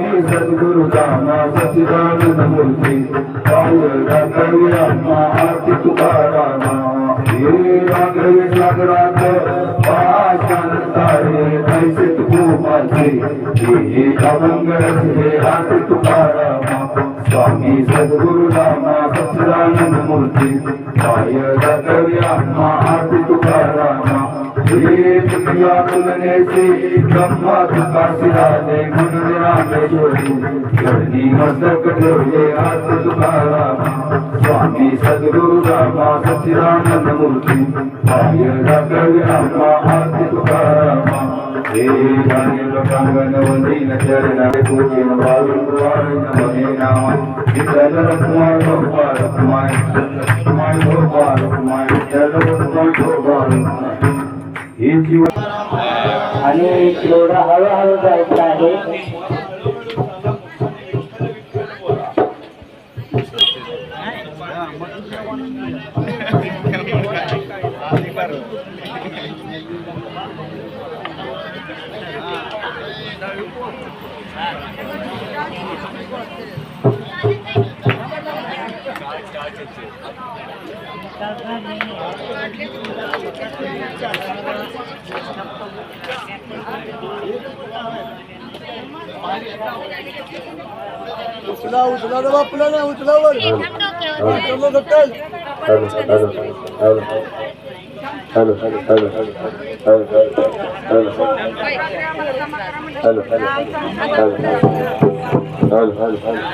स्वामी सद्गुरु रामा सचिदानंद मूर्ती पावला करूया आरती तुकारामा हे सागरात हे अभंग रचले आरती तुकारामा स्वामी सद्गुरु रामा सचिदानंद मूर्ती आरती तुकारामा हे तुझ्या तुलनेचे ब्रह्मा तुका शिराले गुण रामेश्वरी करनी मस्तक ठेवले हात तुकाराम स्वामी सद्गुरु रामा सचिदानंद मूर्ती पाय राखवे आम्हा हात तुकारामा हे गाणे लोकांगण वंदीन पूजन मने विठ्ठल रखुमाय रखुमाय रखुमाय रखुमाय विठ्ठल रखुमाय रखुमाय हेच जीवन आणि थोडं हळूहळू जायचं आहे. उचला उचला रे बापला ना उचला वर उचला ढकल. Hello hello hello hello hello hello hello hello hello hello hello hello